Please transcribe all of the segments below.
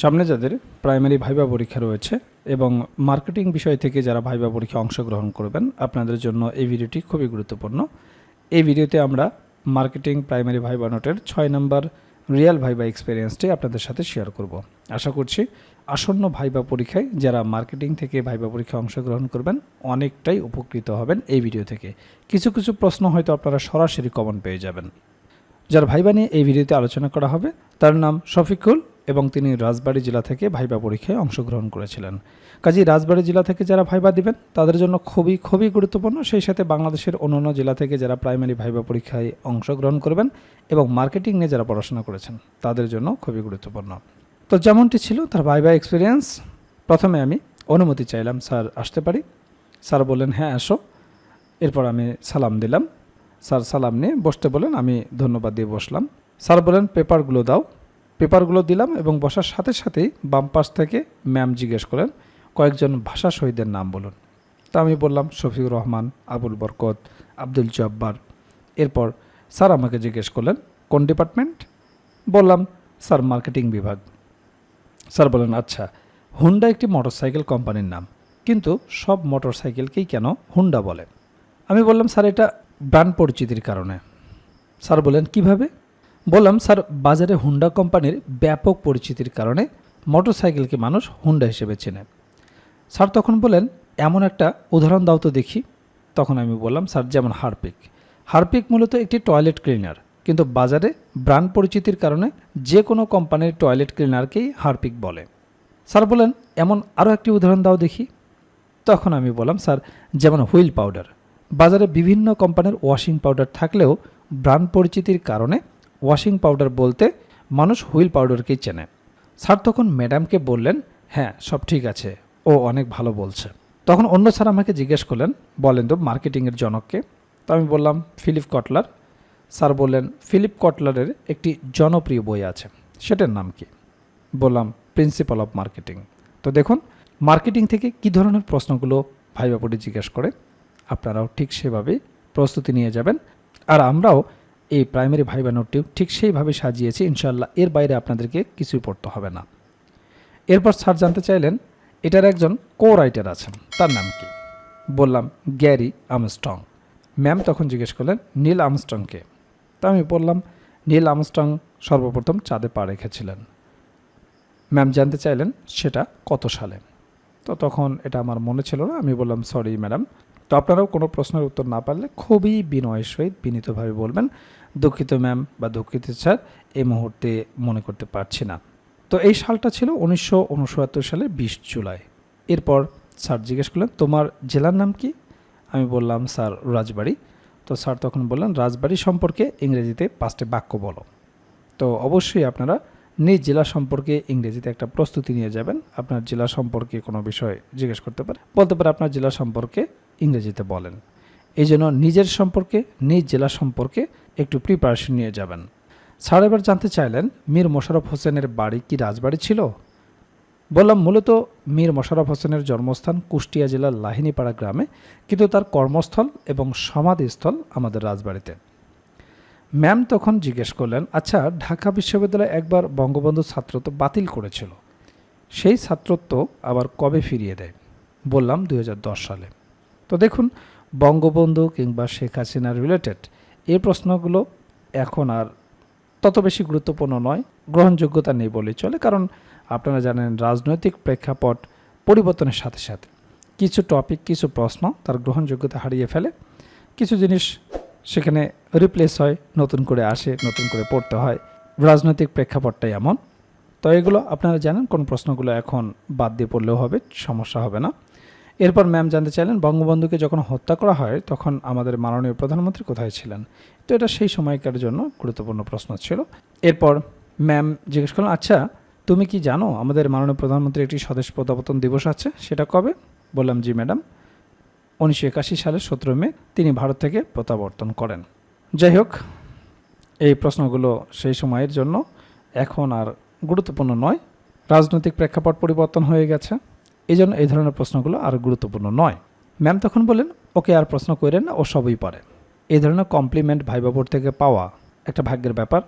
সামনে যাদের primary viva পরীক্ষা রয়েছে এবং মার্কেটিং বিষয় থেকে যারা ভাইবা পরীক্ষা অংশগ্রহণ করবেন, আপনাদের জন্য এই ভিডিওটি খুবই গুরুত্বপূর্ণ। এই ভিডিওতে আমরা মার্কেটিং প্রাইমারি ভাইবা নোটের ছয় নম্বর রিয়েল ভাইবা এক্সপিরিয়েন্সটি আপনাদের সাথে শেয়ার করব। আশা করছি আসন্ন ভাইবা পরীক্ষায় যারা মার্কেটিং থেকে ভাইবা পরীক্ষায় অংশগ্রহণ করবেন, অনেকটাই উপকৃত হবেন এই ভিডিও থেকে। কিছু কিছু প্রশ্ন হয়তো আপনারা সরাসরি কমন পেয়ে যাবেন। যার ভাইবা নিয়ে এই ভিডিওতে আলোচনা করা হবে, তার নাম শফিকুল। এবং তিনি রাজবাড়ী জেলা থেকে ভাইবা পরীক্ষায় অংশগ্রহণ করেছিলেন। কাজী রাজবাড়ী জেলা থেকে যারা ভাইবা দিবেন, তাদের জন্য খুবই খুবই গুরুত্বপূর্ণ। সেই সাথে বাংলাদেশের অন্যান্য জেলা থেকে যারা প্রাইমারি ভাইবা পরীক্ষায় অংশগ্রহণ করবেন এবং মার্কেটিং নিয়ে যারা পড়াশোনা করেছেন, তাদের জন্য খুবই গুরুত্বপূর্ণ। তো যেমনটি ছিল তার ভাইবা এক্সপিরিয়েন্স প্রথমে আমি অনুমতি চাইলাম, স্যার, আসতে পারি? স্যার বললেন হ্যাঁ আসো। এরপর আমি সালাম দিলাম। স্যার সালাম নিয়ে বসতে বলেন আমি ধন্যবাদ দিয়ে বসলাম। স্যার বলেন পেপারগুলো দাও। পেপারগুলো দিলাম এবং বসার সাথে সাথেই বাম পাশ থেকে ম্যাম জিজ্ঞেস করেন কয়েকজন ভাষা শহীদের নাম বলুন। তা আমি বললাম, শফিউর রহমান, আবুল বরকত, আব্দুল জব্বার। এরপর স্যার আমাকে জিজ্ঞেস করলেন, কোন ডিপার্টমেন্ট? বললাম, স্যার, মার্কেটিং বিভাগ। স্যার বলেন আচ্ছা হুন্ডা একটি মোটরসাইকেল কোম্পানির নাম, কিন্তু সব মোটরসাইকেলকেই কেন হুন্ডা বলে? আমি বললাম, স্যার, এটা ব্র্যান্ড পরিচিতির কারণে। স্যার বলেন কীভাবে? বললাম, স্যার, বাজারে হুন্ডা কোম্পানির ব্যাপক পরিচিতির কারণে মোটরসাইকেলকে মানুষ হুন্ডা হিসেবে চেনে। স্যার তখন বলেন এমন একটা উদাহরণ দাও তো দেখি। তখন আমি বললাম, স্যার, যেমন হারপিক। হারপিক মূলত একটি টয়লেট ক্লিনার, কিন্তু বাজারে ব্র্যান্ড পরিচিতির কারণে যে কোনো কোম্পানির টয়লেট ক্লিনারকেই হারপিক বলে। স্যার বলেন এমন আরও একটি উদাহরণ দাও দেখি। তখন আমি বললাম, স্যার, যেমন হুইল পাউডার। বাজারে বিভিন্ন কোম্পানির ওয়াশিং পাউডার থাকলেও ব্র্যান্ড পরিচিতির কারণে ওয়াশিং পাউডার বলতে মানুষ হুইল পাউডারকেই চেনে। স্যার তখন ম্যাডামকে বললেন হ্যাঁ সব ঠিক আছে। ও অনেক ভালো বলছে। তখন অন্য স্যার আমাকে জিজ্ঞেস করলেন, বলেন তো, মার্কেটিংয়ের জনককে? তো আমি বললাম, ফিলিপ কটলার। স্যার বললেন, ফিলিপ কটলারের একটি জনপ্রিয় বই আছে। সেটার নাম কি? বললাম, প্রিন্সিপাল অফ মার্কেটিং। তো দেখুন, মার্কেটিং থেকে কি ধরনের প্রশ্নগুলো ভাইবাপটি জিজ্ঞেস করে, আপনারাও ঠিক সেভাবে প্রস্তুতি নিয়ে যাবেন। আর আমরাও এই প্রাইমারি ভাইবা নোটটিও ঠিক সেইভাবে সাজিয়েছি ইনশাল্লাহ এর বাইরে আপনাদেরকে কিছুই পড়তে হবে না। এরপর স্যার জানতে চাইলেন, এটার একজন কো রাইটার আছেন, তার নাম কি? বললাম, গ্যারি আমস্টং ম্যাম তখন জিজ্ঞেস করলেন, নীল আমস্টংকে তা আমি বললাম, নীল আমস্টং সর্বপ্রথম চাঁদে পা রেখেছিলেন। ম্যাম জানতে চাইলেন, সেটা কত সালে? তো তখন এটা আমার মনে ছিল না, আমি বললাম সরি ম্যাডাম তো আপনারাও কোনো প্রশ্নের উত্তর না পারলে খুবই বিনয়ের সহিত বিনীতভাবে বলবেন দুঃখিত ম্যাম বা দুঃখিত স্যার এই মুহূর্তে মনে করতে পারছি না। তো এই সালটা ছিল উনিশশো উনসত্তর সালে বিশ জুলাই। এরপর স্যার জিজ্ঞেস করলেন, তোমার জেলার নাম কি? আমি বললাম, স্যার, রাজবাড়ি। তো স্যার তখন বললেন, রাজবাড়ি সম্পর্কে ইংরেজিতে পাঁচটি বাক্য বলো। তো অবশ্যই আপনারা নিজ জেলা সম্পর্কে ইংরেজিতে একটা প্রস্তুতি নিয়ে যাবেন। আপনার জেলা সম্পর্কে কোনো বিষয় জিজ্ঞেস করতে পারে, বলতে পারে আপনার জেলা সম্পর্কে ইংরেজিতে বলেন। এই জন্য নিজের সম্পর্কে, নিজ জেলা সম্পর্কে একটু প্রিপারেশন নিয়ে যাবেন। স্যার এবার জানতে চাইলেন, মীর মোশাররফ হোসেনের বাড়ি কি রাজবাড়ি ছিল? বললাম, মূলত মীর মোশাররফ হোসেনের জন্মস্থান কুষ্টিয়া জেলার লাহিনীপাড়া গ্রামে, কিন্তু তার কর্মস্থল এবং সমাধিস্থল আমাদের রাজবাড়িতে। ম্যাম তখন জিজ্ঞেস করলেন আচ্ছা ঢাকা বিশ্ববিদ্যালয় একবার বঙ্গবন্ধু ছাত্রত্ব বাতিল করেছিল। সেই ছাত্রত্ব আবার কবে ফিরিয়ে দেয়? বললাম দু হাজার দশ সালে। তো দেখুন, বঙ্গবন্ধু কিংবা শেখ হাসিনা রিলেটেড এই প্রশ্নগুলো এখন আর তত বেশি গুরুত্বপূর্ণ নয়, গ্রহণযোগ্যতা নেই বলেই চলে, কারণ আপনারা জানেন রাজনৈতিক প্রেক্ষাপট পরিবর্তনের সাথে সাথে। কিছু টপিক কিছু প্রশ্ন তার গ্রহণযোগ্যতা হারিয়ে ফেলে, কিছু জিনিস সেখানে রিপ্লেস হয়, নতুন করে আসে, নতুন করে পড়তে হয়। রাজনৈতিক প্রেক্ষাপটটাই এমন। তো এগুলো আপনারা জানেন, কোন প্রশ্নগুলো এখন বাদ দিয়ে পড়লেও হবে, সমস্যা হবে না। এরপর ম্যাম জানতে চাইলেন, বঙ্গবন্ধুকে যখন হত্যা করা হয়, তখন আমাদের মাননীয় প্রধানমন্ত্রী কোথায় ছিলেন? তো এটা সেই সময়কার জন্য গুরুত্বপূর্ণ প্রশ্ন ছিল। এরপর ম্যাম জিজ্ঞেস করলেন আচ্ছা তুমি কি জানো আমাদের মাননীয় প্রধানমন্ত্রীর একটি স্বদেশ প্রত্যাবর্তন দিবস আছে? সেটা কবে? বললাম, জি, ম্যাডাম। উনিশশো একাশি সালের সতেরো মে তিনি ভারত থেকে প্রত্যাবর্তন করেন। যাই হোক, এই প্রশ্নগুলো সেই সময়ের জন্য এখন আর গুরুত্বপূর্ণ নয়। রাজনৈতিক প্রেক্ষাপট পরিবর্তন হয়ে গেছে। এই জন্য এই ধরনের প্রশ্নগুলো আর গুরুত্বপূর্ণ নয়। ম্যাম তখন বলেন ওকে, আর প্রশ্ন করেন না, ও সবই পারে। এই ধরনের কমপ্লিমেন্ট ভাইবা থেকে পাওয়া একটা ভাগ্যের ব্যাপার।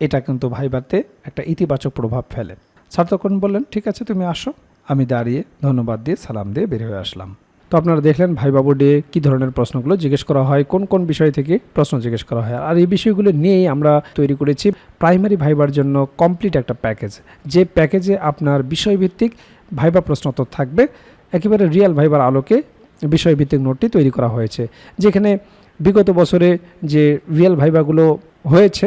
এটা কিন্তু ভাইবাতে একটা ইতিবাচক প্রভাব ফেলে। স্যার তখন বললেন, ঠিক আছে, তুমি আসো। আমি দাঁড়িয়ে ধন্যবাদ দিয়ে সালাম দিয়ে বের হয়ে আসলাম। তো আপনারা দেখলেন ভাই বাবু ডে কী ধরনের প্রশ্নগুলো জিজ্ঞেস করা হয়, কোন কোন বিষয় থেকে প্রশ্ন জিজ্ঞেস করা হয়। আর এই বিষয়গুলো নিয়েই আমরা তৈরি করেছি। প্রাইমারি ভাইবার জন্য কমপ্লিট একটা প্যাকেজ। যে প্যাকেজে আপনার বিষয়ভিত্তিক ভাইবা প্রশ্ন তো থাকবে। একেবারে রিয়াল ভাইবার আলোকে বিষয়ভিত্তিক নোটটি তৈরি করা হয়েছে। যেখানে বিগত বছরে যে রিয়েল ভাইবাগুলো হয়েছে